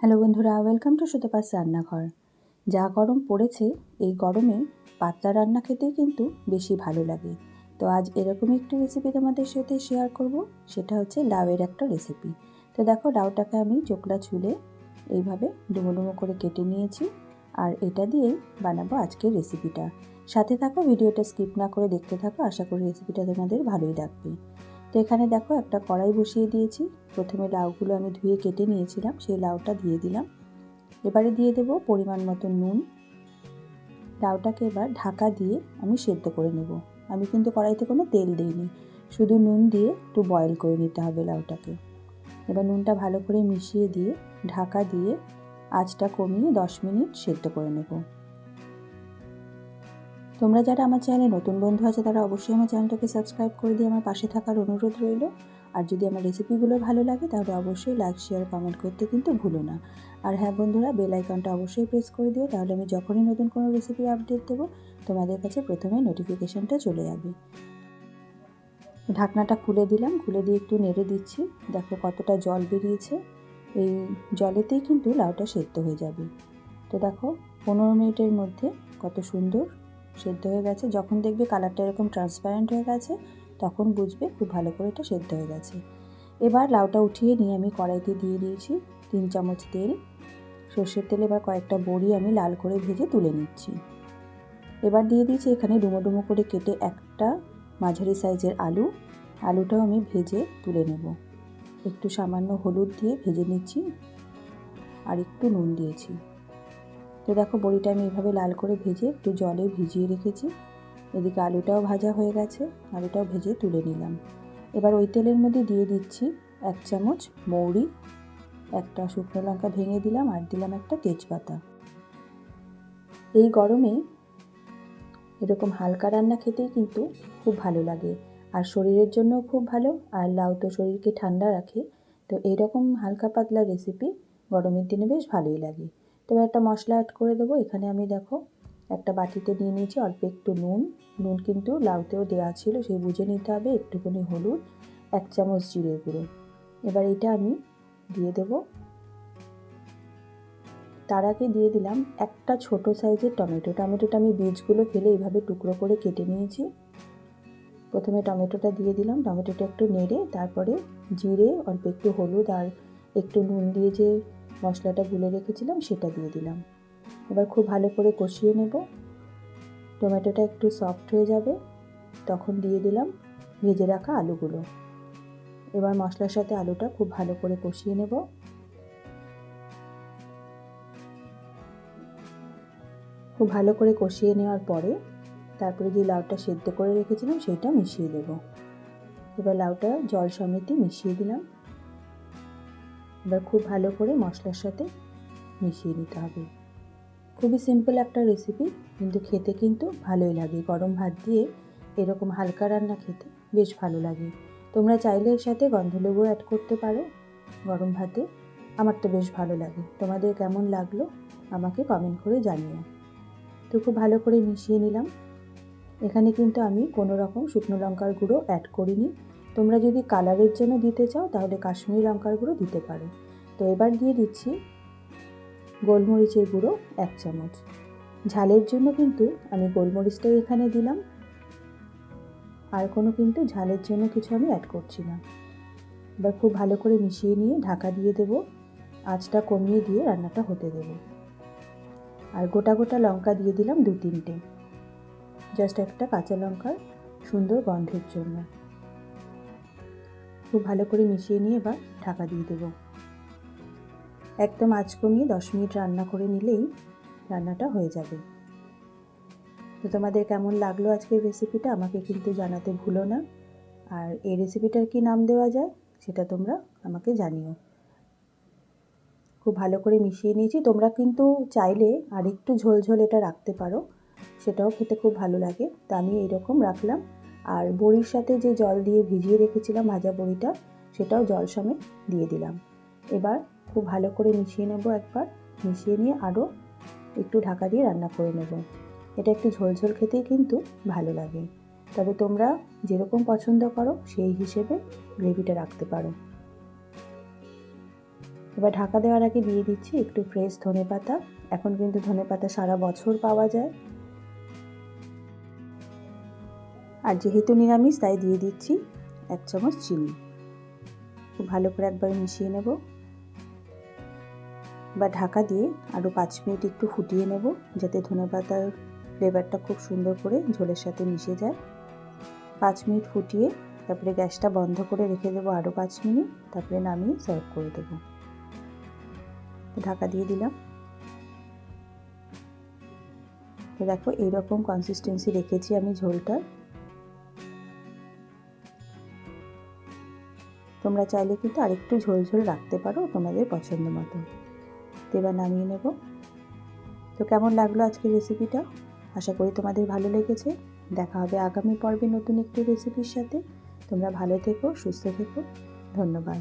Hello বন্ধুরা welcome to Sutapa's রান্নাঘর। যা গরম পড়েছে, এই গরমে পাতলা রান্না খেতেই কিন্তু বেশি ভালো লাগে। তো আজ এরকম একটি রেসিপি তোমাদের সাথে শেয়ার করব, সেটা হচ্ছে লাউয়ের একটা রেসিপি তো দেখো, লাউটাকে আমি চোকলা ছুলে এইভাবে ডুমো ডুমো করে কেটে নিয়েছি, আর এটা দিয়েই বানাবো আজকের রেসিপিটা সাথে থাকো, ভিডিওটা স্কিপ না করে দেখতে থাকো, আশা করি রেসিপিটা তোমাদের ভালোই লাগবে। তো এখানে দেখো একটা কড়াই বসিয়ে দিয়েছি। প্রথমে লাউগুলো আমি ধুয়ে কেটে নিয়েছিলাম, সেই লাউটা দিয়ে দিলাম। এবারে দিয়ে দেব পরিমাণ মতো নুন। লাউটাকে এবার ঢাকা দিয়ে আমি সেদ্ধ করে নেব। আমি কিন্তু কড়াইতে কোনো তেল দিইনি, শুধু নুন দিয়ে একটু বয়েল করে নিতে হবে লাউটাকে। এবার নুনটা ভালো করে মিশিয়ে দিয়ে ঢাকা দিয়ে আঁচটা কমিয়ে দশ মিনিট সেদ্ধ করে নেব। তোমরা যারা আমার চ্যানেলে নতুন বন্ধু আছে, তারা অবশ্যই আমার চ্যানেলটাকে সাবস্ক্রাইব করে দিয়ে আমার পাশে থাকার অনুরোধ রইল। আর যদি আমার রেসিপিগুলো ভালো লাগে, তাহলে অবশ্যই লাইক শেয়ার কমেন্ট করতে কিন্তু ভুলো না। আর হ্যাঁ বন্ধুরা বেল আইকনটা অবশ্যই প্রেস করে দিও, তাহলে আমি যখনই নতুন কোনো রেসিপি আপডেট দেবো, তোমাদের কাছে প্রথমে নোটিফিকেশানটা চলে যাবে। ঢাকনাটা খুলে দিলাম, খুলে দিয়ে একটু নেড়ে দিচ্ছি। দেখো কতটা জল বেরিয়েছে। এই জলেতেই কিন্তু লাউটা সেদ্ধ হয়ে যাবে। তো দেখো, পনেরো মিনিটের মধ্যে কত সুন্দর সেদ্ধ হয়ে গেছে। যখন দেখবে কালারটা এরকম ট্রান্সপারেন্ট হয়ে গেছে, তখন বুঝবে খুব ভালো করে এটা সেদ্ধ হয়ে গেছে। এবার লাউটা উঠিয়ে নিয়ে আমি কড়াইতে দিয়ে দিয়েছি তিন চামচ তেল। সর্ষের তেল এবার কয়েকটা বড়ি আমি লাল করে ভেজে তুলে নিচ্ছি। এবার দিয়ে দিয়েছি এখানে ডুমো ডুমো করে কেটে একটা মাঝারি সাইজের আলু। আলুটাও আমি ভেজে তুলে নেব। একটু সামান্য হলুদ দিয়ে ভেজে নিচ্ছি। আর একটু নুন দিয়েছি। তো দেখো বড়িটা আমি এভাবে লাল করে ভেজে একটু জলে ভিজিয়ে রেখেছি। এদিকে আলুটাও ভাজা হয়ে গেছে, আলুটাও ভেজে তুলে নিলাম। এবার ওই তেলের মধ্যে দিয়ে দিচ্ছি এক চামচ মৌরি, একটা শুকনো লঙ্কা ভেঙে দিলাম আর দিলাম একটা তেজপাতা। এই গরমে এরকম হালকা রান্না খেতেই কিন্তু খুব ভালো লাগে। আর শরীরের জন্যও খুব ভালো, আর লাউ তো শরীরকে ঠান্ডা রাখে। তো এইরকম হালকা পাতলা রেসিপি গরমের দিনে বেশ ভালোই লাগে। তবে একটা মশলা অ্যাড করে দেবো। এখানে আমি দেখো, একটা বাটিতে নিয়ে নিয়েছি অল্প একটু নুন। নুন কিন্তু লাউতেও দেওয়া ছিল, সেই বুঝে নিতে হবে, একটুখানি হলুদ, এক চামচ জিরে গুঁড়ো। এবার এটা আমি দিয়ে দেব। তার আগে দিয়ে দিলাম একটা ছোট সাইজের টমেটো। টমেটোটা আমি বীজগুলো ফেলে এইভাবে টুকরো করে কেটে নিয়েছি। প্রথমে টমেটোটা দিয়ে দিলাম, টমেটোটা একটু নেড়ে, তারপরে জিরে, অল্প একটু হলুদ আর একটু নুন দিয়ে যে মশলাটা গুলে রেখেছিলাম, সেটা দিয়ে দিলাম। এবার খুব ভালো করে কষিয়ে নেব। টমেটোটা একটু সফট হয়ে যাবে, তখন দিয়ে দিলাম ভেজে রাখা আলুগুলো। এবার মশলার সাথে আলুটা খুব ভালো করে কষিয়ে নেব। খুব ভালো করে কষিয়ে নেওয়ার পরে, তারপরে যে লাউটা সেদ্ধ করে রেখেছিলাম সেইটা মিশিয়ে দেব। এবার লাউটা জল সমেতে মিশিয়ে দিলাম। এবার খুব ভালো করে মশলার সাথে মিশিয়ে নিতে হবে। খুবই সিম্পল একটা রেসিপি কিন্তু খেতে কিন্তু ভালোই লাগে। গরম ভাত দিয়ে এরকম হালকা রান্না খেতে বেশ ভালো লাগে। তোমরা চাইলে এর সাথে গন্ধলেবু অ্যাড করতে পারো। গরম ভাতে আমার তো বেশ ভালো লাগে। তোমাদের কেমন লাগল আমাকে কমেন্ট করে জানিও। তো খুব ভালো করে মিশিয়ে নিলাম। এখানে কিন্তু আমি কোনো রকম শুকনো লঙ্কার গুঁড়ো অ্যাড করিনি। তোমরা যদি কালারের জন্য দিতে চাও, তাহলে কাশ্মীরি লঙ্কার গুঁড়ো দিতে পারো। তো এবার দিয়ে দিচ্ছি গোলমরিচের গুঁড়ো এক চামচ। ঝালের জন্য কিন্তু আমি গোলমরিচটাই এখানে দিলাম। আর কোনো কিন্তু ঝালের জন্য কিছু আমি অ্যাড করছি না। এবার খুব ভালো করে মিশিয়ে নিয়ে ঢাকা দিয়ে দেব। আঁচটা কমিয়ে দিয়ে রান্নাটা হতে দেব। আর গোটা গোটা লঙ্কা দিয়ে দিলাম দু তিনটে। জাস্ট একটা কাঁচা লঙ্কার সুন্দর গন্ধের জন্য। খুব ভালো করে মিশিয়ে নিয়ে এবার ঢাকা দিয়ে দেবো। একদম আঁচ কমিয়ে দশ মিনিট রান্না করে নিলেই রান্নাটা হয়ে যাবে। তো তোমাদের কেমন লাগল আজকের রেসিপিটা আমাকে কিন্তু জানাতে ভুলো না। আর এই রেসিপিটার কি নাম দেওয়া যায় সেটা তোমরা আমাকে জানিও। খুব ভালো করে মিশিয়ে নিয়েছি। তোমরা কিন্তু চাইলে আর একটু ঝোলঝোল এটা রাখতে পারো। সেটাও খেতে খুব ভালো লাগে। তা আমি এইরকম রাখলাম। আর বড়ির সাথে যে জল দিয়ে ভিজিয়ে রেখেছিলাম ভাজা বড়িটা, সেটাও জল সমেত দিয়ে দিলাম। এবার খুব ভালো করে মিশিয়ে নেব একবার। মিশিয়ে নিয়ে আরও একটু ঢাকা দিয়ে রান্না করে নেব। এটা একটু ঝোলঝোল খেতেই কিন্তু ভালো লাগে। তবে তোমরা যেরকম পছন্দ করো, সেই হিসেবে গ্রেভিটা রাখতে পারো। এবার ঢাকা দেওয়ার আগে দিয়ে দিচ্ছি একটু ফ্রেশ ধনে পাতা এখন কিন্তু ধনে পাতা সারা বছর পাওয়া যায়। আর যেহেতু নিরামিষ, তাই দিয়ে দিচ্ছি এক চামচ চিনি। খুব ভালো করে একবার মিশিয়ে নেব। বা ঢাকা দিয়ে আরও পাঁচ মিনিট একটু ফুটিয়ে নেব, যাতে ধনে পাতার ফ্লেভারটা খুব সুন্দর করে ঝোলের সাথে মিশে যায়। পাঁচ মিনিট ফুটিয়ে তারপরে গ্যাসটা বন্ধ করে রেখে দেবো আরও পাঁচ মিনিট, তারপরে নামিয়ে সার্ভ করে দেবো। ঢাকা দিয়ে দিলাম। তো দেখো, এইরকম কনসিস্টেন্সি রেখেছি আমি ঝোলটা। তোমরা চাইলে কিন্তু আরেকটু ঝোল ঝোল রাখতে পারো তোমাদের পছন্দ মতো। তো এবার নামিয়ে নেব। তো কেমন লাগল আজকের রেসিপিটা আশা করি তোমাদের ভালো লেগেছে। দেখা হবে আগামী পর্বে নতুন একটি রেসিপির সাথে। তোমরা ভালো থেকো, সুস্থ থেকো। ধন্যবাদ।